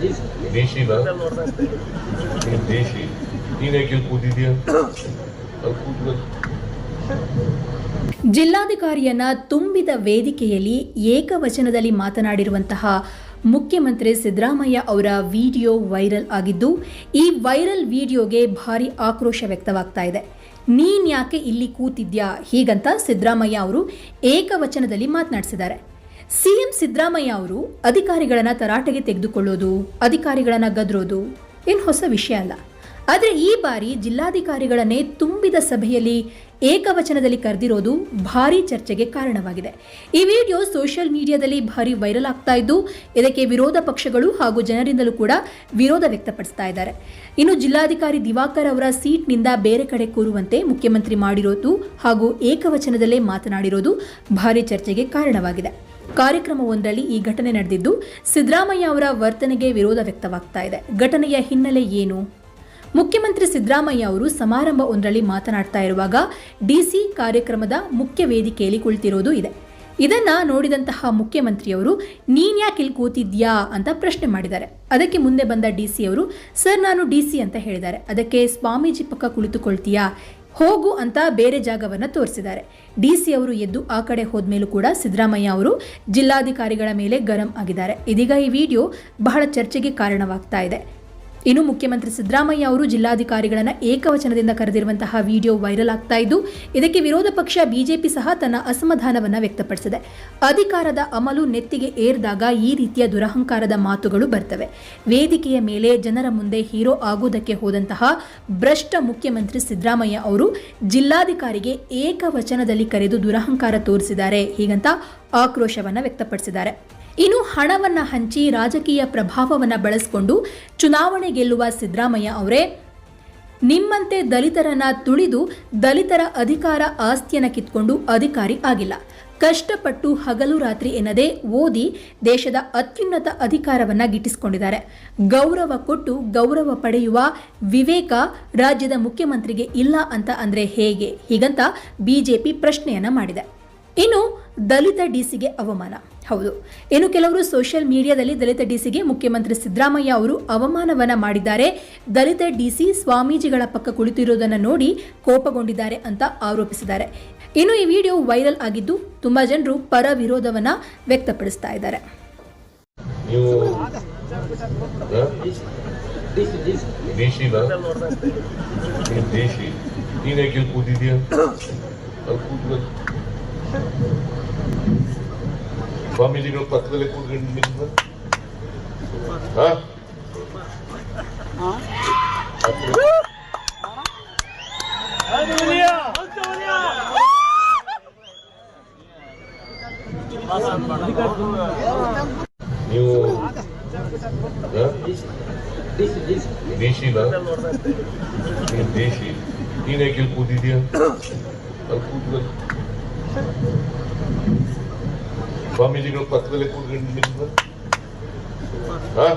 ದೇಶಿ ಜಿಲ್ಲಾಧಿಕಾರಿಯನ್ನ ತುಂಬಿದ ವೇದಿಕೆಯಲ್ಲಿ ಏಕವಚನದಲ್ಲಿ ಮಾತನಾಡಿರುವಂತಹ ಮುಖ್ಯಮಂತ್ರಿ ಸಿದ್ದರಾಮಯ್ಯ ಅವರ ವಿಡಿಯೋ ವೈರಲ್ ಆಗಿದ್ದು, ಈ ವೈರಲ್ ವಿಡಿಯೋಗೆ ಭಾರಿ ಆಕ್ರೋಶ ವ್ಯಕ್ತವಾಗ್ತಾ ಇದೆ. ನೀನ್ ಯಾಕೆ ಇಲ್ಲಿ ಕೂತಿದ್ಯಾ? ಹೀಗಂತ ಸಿದ್ದರಾಮಯ್ಯ ಅವರು ಏಕವಚನದಲ್ಲಿ ಮಾತನಾಡಿಸಿದ್ದಾರೆ. ಸಿಎಂ ಸಿದ್ದರಾಮಯ್ಯ ಅವರು ಅಧಿಕಾರಿಗಳನ್ನ ತರಾಟೆಗೆ ತೆಗೆದುಕೊಳ್ಳೋದು, ಅಧಿಕಾರಿಗಳನ್ನ ಗದ್ರೋದು, ಏನು ಹೊಸ ವಿಷಯ ಅಲ್ಲ. ಆದರೆ ಈ ಬಾರಿ ಜಿಲ್ಲಾಧಿಕಾರಿಗಳನ್ನೇ ತುಂಬಿದ ಸಭೆಯಲ್ಲಿ ಏಕವಚನದಲ್ಲಿ ಕರೆದಿರೋದು ಭಾರೀ ಚರ್ಚೆಗೆ ಕಾರಣವಾಗಿದೆ. ಈ ವಿಡಿಯೋ ಸೋಷಿಯಲ್ ಮೀಡಿಯಾದಲ್ಲಿ ಭಾರಿ ವೈರಲ್ ಆಗ್ತಾ ಇದ್ದು, ಇದಕ್ಕೆ ವಿರೋಧ ಪಕ್ಷಗಳು ಹಾಗೂ ಜನರಿಂದಲೂ ಕೂಡ ವಿರೋಧ ವ್ಯಕ್ತಪಡಿಸ್ತಾ ಇದ್ದಾರೆ. ಇನ್ನು ಜಿಲ್ಲಾಧಿಕಾರಿ ದಿವಾಕರ್ ಅವರ ಸೀಟ್ನಿಂದ ಬೇರೆ ಕಡೆ ಕೂರುವಂತೆ ಮುಖ್ಯಮಂತ್ರಿ ಮಾಡಿರೋದು ಹಾಗೂ ಏಕವಚನದಲ್ಲೇ ಮಾತನಾಡಿರೋದು ಭಾರಿ ಚರ್ಚೆಗೆ ಕಾರಣವಾಗಿದೆ. ಕಾರ್ಯಕ್ರಮವೊಂದರಲ್ಲಿ ಈ ಘಟನೆ ನಡೆದಿದ್ದು, ಸಿದ್ದರಾಮಯ್ಯ ಅವರ ವರ್ತನೆಗೆ ವಿರೋಧ ವ್ಯಕ್ತವಾಗ್ತಾ ಇದೆ. ಘಟನೆಯ ಹಿನ್ನೆಲೆ ಏನು? ಮುಖ್ಯಮಂತ್ರಿ ಸಿದ್ದರಾಮಯ್ಯ ಅವರು ಸಮಾರಂಭ ಒಂದರಲ್ಲಿ ಮಾತನಾಡ್ತಾ ಇರುವಾಗ ಡಿಸಿ ಕಾರ್ಯಕ್ರಮದ ಮುಖ್ಯ ವೇದಿಕೆಯಲ್ಲಿ ಕುಳಿತಿರೋದು ಇದೆ. ಇದನ್ನ ನೋಡಿದಂತಹ ಮುಖ್ಯಮಂತ್ರಿಯವರು ನೀನ್ಯಾಕೆ ಇಲ್ಲಿ ಕೂತಿದ್ಯಾ? ಅಂತ ಪ್ರಶ್ನೆ ಮಾಡಿದ್ದಾರೆ. ಅದಕ್ಕೆ ಮುಂದೆ ಬಂದ ಡಿಸಿ ಅವರು, ಸರ್, ನಾನು ಡಿಸಿ ಅಂತ ಹೇಳಿದ್ದಾರೆ. ಅದಕ್ಕೆ ಸ್ವಾಮೀಜಿ ಪಕ್ಕ ಕುಳಿತುಕೊಳ್ತೀಯಾ? ಹೋಗು ಅಂತ ಬೇರೆ ಜಾಗವನ್ನ ತೋರಿಸಿದ್ದಾರೆ. ಡಿಸಿ ಅವರು ಎದ್ದು ಆ ಕಡೆ ಹೋದ್ಮೇಲೂ ಕೂಡ ಸಿದ್ದರಾಮಯ್ಯ ಅವರು ಜಿಲ್ಲಾಧಿಕಾರಿಗಳ ಮೇಲೆ ಗರಂ ಆಗಿದ್ದಾರೆ. ಇದೀಗ ಈ ವಿಡಿಯೋ ಬಹಳ ಚರ್ಚೆಗೆ ಕಾರಣವಾಗ್ತಾ ಇದೆ. ಇನ್ನು ಮುಖ್ಯಮಂತ್ರಿ ಸಿದ್ದರಾಮಯ್ಯ ಅವರು ಜಿಲ್ಲಾಧಿಕಾರಿಗಳನ್ನು ಏಕವಚನದಿಂದ ಕರೆದಿರುವಂತಹ ವಿಡಿಯೋ ವೈರಲ್ ಆಗ್ತಾ ಇದ್ದು, ಇದಕ್ಕೆ ವಿರೋಧ ಪಕ್ಷ ಬಿಜೆಪಿ ಸಹ ತನ್ನ ಅಸಮಾಧಾನವನ್ನು ವ್ಯಕ್ತಪಡಿಸಿದೆ. ಅಧಿಕಾರದ ಅಮಲು ನೆತ್ತಿಗೆ ಏರಿದಾಗ ಈ ರೀತಿಯ ದುರಹಂಕಾರದ ಮಾತುಗಳು ಬರ್ತವೆ. ವೇದಿಕೆಯ ಮೇಲೆ ಜನರ ಮುಂದೆ ಹೀರೋ ಆಗುವುದಕ್ಕೆ ಹೋದಂತಹ ಭ್ರಷ್ಟ ಮುಖ್ಯಮಂತ್ರಿ ಸಿದ್ದರಾಮಯ್ಯ ಅವರು ಜಿಲ್ಲಾಧಿಕಾರಿಗೆ ಏಕವಚನದಲ್ಲಿ ಕರೆದು ದುರಹಂಕಾರ ತೋರಿಸಿದ್ದಾರೆ ಹೀಗಂತ ಆಕ್ರೋಶವನ್ನು ವ್ಯಕ್ತಪಡಿಸಿದ್ದಾರೆ. ಇನ್ನು ಹಣವನ್ನ ಹಂಚಿ ರಾಜಕೀಯ ಪ್ರಭಾವವನ್ನು ಬಳಸಿಕೊಂಡು ಚುನಾವಣೆ ಗೆಲ್ಲುವ ಸಿದ್ದರಾಮಯ್ಯ ಅವರೇ. ನಿಮ್ಮಂತೆ ದಲಿತರನ್ನ ತುಳಿದು ದಲಿತರ ಅಧಿಕಾರ ಆಸ್ತಿಯನ್ನ ಕಿತ್ಕೊಂಡು ಅಧಿಕಾರಿ ಆಗಿಲ್ಲ. ಕಷ್ಟಪಟ್ಟು ಹಗಲು ರಾತ್ರಿ ಎನ್ನದೇ ಓದಿ ದೇಶದ ಅತ್ಯುನ್ನತ ಅಧಿಕಾರವನ್ನ ಗಿಟ್ಟಿಸಿಕೊಂಡಿದ್ದಾರೆ. ಗೌರವ ಕೊಟ್ಟು ಗೌರವ ಪಡೆಯುವ ವಿವೇಕ ರಾಜ್ಯದ ಮುಖ್ಯಮಂತ್ರಿಗೆ ಇಲ್ಲ ಅಂತ ಅಂದರೆ ಹೇಗೆ? ಹೀಗಂತ ಬಿಜೆಪಿ ಪ್ರಶ್ನೆಯನ್ನ ಮಾಡಿದೆ. ಇನ್ನು ದಲಿತ ಡಿಸಿಗೆ ಅವಮಾನ. ಹೌದು. ಇನ್ನು ಕೆಲವರು ಸೋಷಿಯಲ್ ಮೀಡಿಯಾದಲ್ಲಿ ದಲಿತ ಡಿಸಿಗೆ ಮುಖ್ಯಮಂತ್ರಿ ಸಿದ್ದರಾಮಯ್ಯ ಅವರು ಅವಮಾನವನ್ನ ಮಾಡಿದ್ದಾರೆ. ದಲಿತ ಡಿಸಿ ಸ್ವಾಮೀಜಿಗಳ ಪಕ್ಕ ಕುಳಿತಿರುವುದನ್ನು ನೋಡಿ ಕೋಪಗೊಂಡಿದ್ದಾರೆ ಅಂತ ಆರೋಪಿಸಿದ್ದಾರೆ. ಇನ್ನು ಈ ವಿಡಿಯೋ ವೈರಲ್ ಆಗಿದ್ದು ತುಂಬಾ ಜನರು ಪರ ವಿರೋಧವನ್ನ ವ್ಯಕ್ತಪಡಿಸ್ತಾ ಇದ್ದಾರೆ. ನೀವು ಪಕ್ಕದಲ್ಲಿ ಕೂತ್ಕೊಂಡು ನಿಂತ ನೀವು ದೇಶಿನ ನೀನ್ ದೇಶಿ ನೀನ್ ಯಾಕೆ ಇಲ್ಲಿ ಕೂತಿದ್ಯಾ ಅಲ್ಲಿ ಕೂತ್ಕೊಂಡು ಸ್ವಾಮೀಜಿಗಳು ಪಕ್ಕದಲ್ಲೇ ಕೂತ್ಕೊಂಡಿದ್ದು ಹಾ